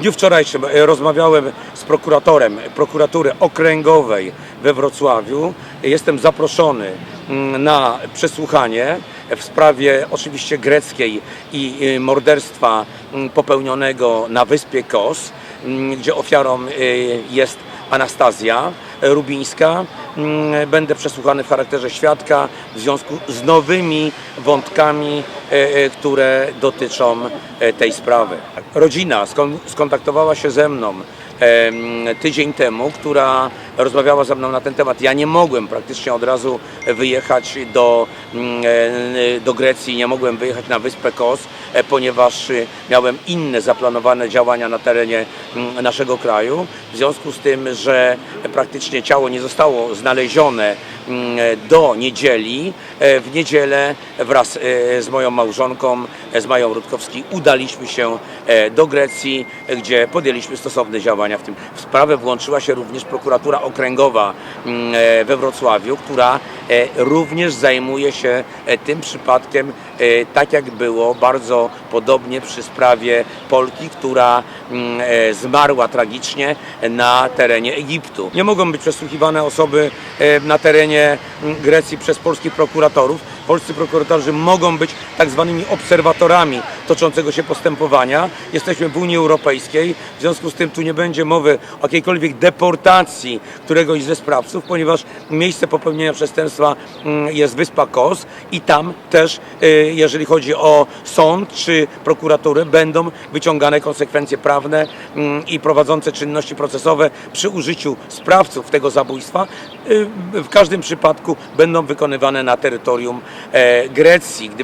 dniu wczorajszym e, rozmawiałem z prokuratorem prokuratury okręgowej we Wrocławiu. Jestem zaproszony mm, na przesłuchanie w sprawie oczywiście greckiej i y, morderstwa mm, popełnionego na wyspie Kos, mm, gdzie ofiarą y, jest Anastazja Rubińska. Mm, Będę przesłuchany w charakterze świadka w związku z nowymi wątkami, e, e, które dotyczą e, tej sprawy. Rodzina skon- skontaktowała się ze mną tydzień temu, która rozmawiała ze mną na ten temat. Ja nie mogłem praktycznie od razu wyjechać do, do Grecji, nie mogłem wyjechać na wyspę Kos, e, ponieważ miałem inne zaplanowane działania na terenie naszego kraju. W związku z tym, że praktycznie ciało nie zostało znalezione do niedzieli, e, w niedzielę wraz e, z moją małżonką, e, z Mają Rutkowski, udaliśmy się do Grecji, gdzie podjęliśmy stosowne działania. W tym w sprawę włączyła się również prokuratura okręgowa mm, we Wrocławiu, która również zajmuje się e, tym przypadkiem, e, tak jak było bardzo podobnie przy sprawie Polki, która mm, e, zmarła tragicznie na terenie Egiptu. Nie mogą być przesłuchiwane osoby e, na terenie mm, Grecji przez polskich prokuratorów. Polscy prokuratorzy mogą być tak zwanymi obserwatorami toczącego się postępowania. Jesteśmy w Unii Europejskiej, w związku z tym tu nie będzie mowy o jakiejkolwiek deportacji któregoś ze sprawców, ponieważ miejsce popełnienia przestępstwa mm, jest wyspa Kos i tam też, y, jeżeli chodzi o sąd czy prokuraturę, będą wyciągane konsekwencje prawne mm, i prowadzące czynności procesowe przy użyciu sprawców tego zabójstwa. y, W każdym przypadku będą wykonywane na terytorium e, Grecji. Gdyby